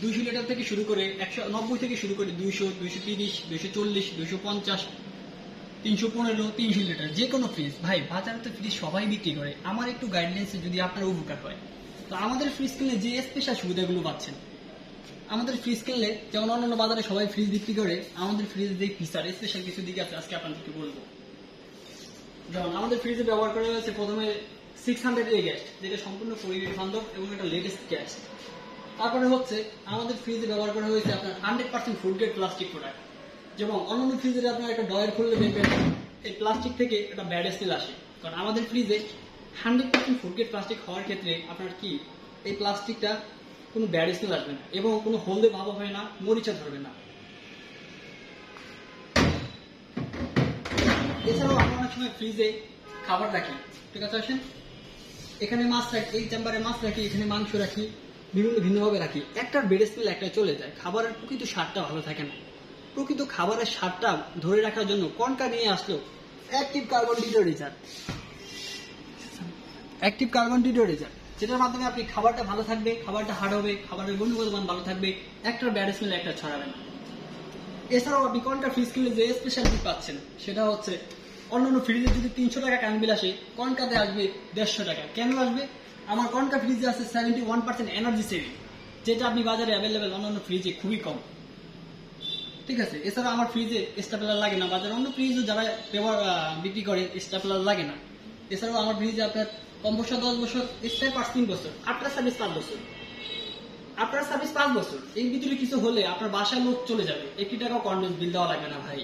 দুইশো লিটার থেকে শুরু করে একশো নব্বই থেকে শুরু করে দুইশো দুইশো তিরিশ, দুইশো চল্লিশ, দুইশো পঞ্চাশ, তিনশো পনেরো, তিনশো লিটার, যে কোনো ফ্রিজ ভাই, বাজারে তো ফ্রিজ সবাই বিক্রি করে। আমার একটু গাইডলাইন্সে যদি আপনার উপকার হয়। তো আমাদের ফ্রিজ কিনলে যে স্পেশাল সুবিধাগুলো পাচ্ছেন। আমাদের ফ্রিজ কিনলে যেমন অন্যান্য বাজারে সবাই ফ্রিজ বিক্রি করে, আমাদের ফ্রিজ যে ফিচার স্পেশাল কিছু দিকে আছে, আজকে আপনাদেরকে বলব। যেমন আমাদের ফ্রিজে ব্যবহার করা হয়েছে প্রথমে সিক্স হান্ড্রেড এ গ্যাস যেটা সম্পূর্ণ পরিবেশ বান্ধব এবং একটা লেটেস্ট গ্যাস তারপরে হচ্ছে আমাদের ফ্রিজে ব্যবহার করা হয়েছে আপনার hundred percent food grade plastic product যেমন অন্যান্য ফ্রিজে আপনার একটা ডয়ের খুললে দেখবেন এই প্লাস্টিক থেকে একটা ব্যাড স্মেল আসে। কারণ আমাদের ফ্রিজে hundred percent food grade plastic হওয়ার ক্ষেত্রে আপনার কি, এই প্লাস্টিকটা কোনো ব্যাড স্মেল আসবে না এবং কোনো হলদে ভাব হবে না, মরিচা ধরবে না। এছাড়াও আমরা অনেক সময় ফ্রিজে খাবার রাখি। ঠিক আছে, আসেন। এখানে মাছ রাখি, এই চেম্বারে মাছ রাখি, এখানে মাংস রাখি। বিভিন্ন ভিন্নভাবে রাখি। একটার বেড়ে স্মেল একটা চলে যায়। খাবারের প্রকৃত স্বাদটা ভালো থাকে না। প্রকৃত খাবারের স্বাদটা ধরে রাখার জন্য কনকা নিয়ে আসলো active carbon deodorizer active carbon deodorizer যেটার মাধ্যমে আপনি খাবারটা ভালো থাকবে, খাবারটা হার্ড হবে, খাবারের গুণগত মান ভালো থাকবে, একটার ব্যাড স্মেল একটা ছড়াবে না। এছাড়াও আপনি কনকা ফ্রিজ কিনলে যে স্পেশালিটি পাচ্ছেন, সেটা হচ্ছে অন্যান্য ফ্রিজে যদি তিনশো টাকা কান বিল আসে, কনকাতে আসবে দেড়শো টাকা। কেন আসবে? আমার কনকা ফ্রিজে আছে seventy one percent energy saving যেটা আপনি বাজারে অ্যাভেলেবেল অন্যান্য ফ্রিজে খুবই কম। ঠিক আছে? এছাড়া আমার ফ্রিজে স্টাপলার লাগে না। বাজারে অন্য ফ্রিজও যারা ব্যবহার বিক্রি করে স্টাপলার লাগে না। এছাড়াও আমার ফ্রিজে আপনার কম বছর, দশ বছর স্টার পাঁচ, তিন বছর আফটার সার্ভিস পাঁচ বছর। আপনার সার্ভিস পাঁচ বছর। এই ভিতরে কিছু হলে আপনার বাসায় লোক চলে যাবে। একটি টাকাও কন্ডেন্স বিল দেওয়া লাগবে না ভাই।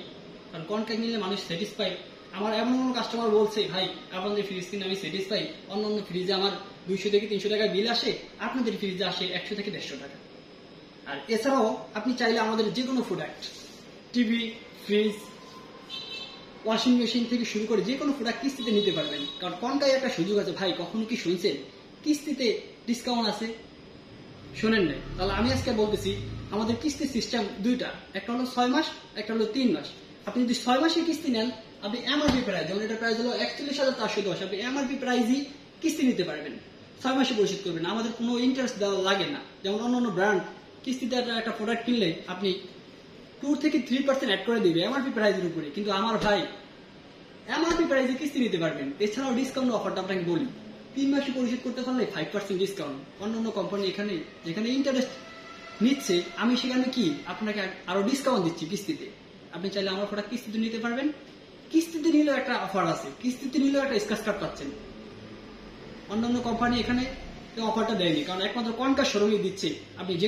কারণ কন্ট্যাক্ট নিলে মানুষ স্যাটিসফাই আমার এমন কোনো কাস্টমার বলছে, ভাই আপনাদের ফ্রিজ কিনে আমি স্যাটিসফাই অন্য অন্য ফ্রিজে আমার দুইশো থেকে তিনশো টাকা বিল আসে, আপনাদের ফ্রিজে আসে একশো থেকে দেড়শো টাকা। আর এছাড়াও আপনি চাইলে আমাদের যে কোনো product TV fridge washing machine থেকে শুরু করে যে কোনো প্রোডাক্ট কিস্তিতে নিতে পারবেন। কারণ কনকায় একটা সুযোগ আছে, ভাই, কখনো কি শুনছেন? কিস্তিতে ডিসকাউন্ট আছে? শোনেন নাই। তাহলে আমি আজকে বলতেছি, আমাদের কিস্তি সিস্টেম দুইটা, একটা হলো ছয় মাস, একটা হলো তিন মাস। আপনি যদি ছয় মাসের কিস্তি নেন আপনি এমআরপি প্রাইস যেমন এটা প্রাইস হলো একচল্লিশ হাজার চারশো দশ, আপনি এমআরপি প্রাইসই কিস্তি নিতে পারবেন। ছয় মাসে পরিশোধ করবেন, আমাদের কোনো ইন্টারেস্ট দেওয়া লাগে না। যেমন অন্য অন্য ব্র্যান্ড কিস্তিতে একটা- প্রোডাক্ট কিনলে আপনি টু থেকে থ্রি পার্সেন্ট অ্যাড করে দিবে এমআরপি প্রাইসের উপরে। কিন্তু আমার ভাই এমআরপি প্রাইসে কিস্তি নিতে পারবেন। এছাড়াও ডিসকাউন্ট অফারটা আপনাকে বলি, তিন মাসে পরিশোধ করতে পারলে ফাইভ পার্সেন্ট ডিসকাউন্ট অন্য অন্য কোম্পানি এখানে, যেখানে ইন্টারেস্ট নিচ্ছে, আমি সেখানে কি আপনাকে আরও ডিসকাউন্ট দিচ্ছি কিস্তিতে। আপনি চাইলে আমার প্রোডাক্ট কিস্তিতে নিতে পারবেন। কিস্তিতে নিলেও একটা অফার আছে। কিস্তিতে নিলেও একটা স্ক্র্যাচ কার্ড পাচ্ছেন। অন্যান্য কোম্পানি এখানে অফারটা দেয়নি। কারণ একমাত্র কনকার শোরুমই দিচ্ছে। আপনি যে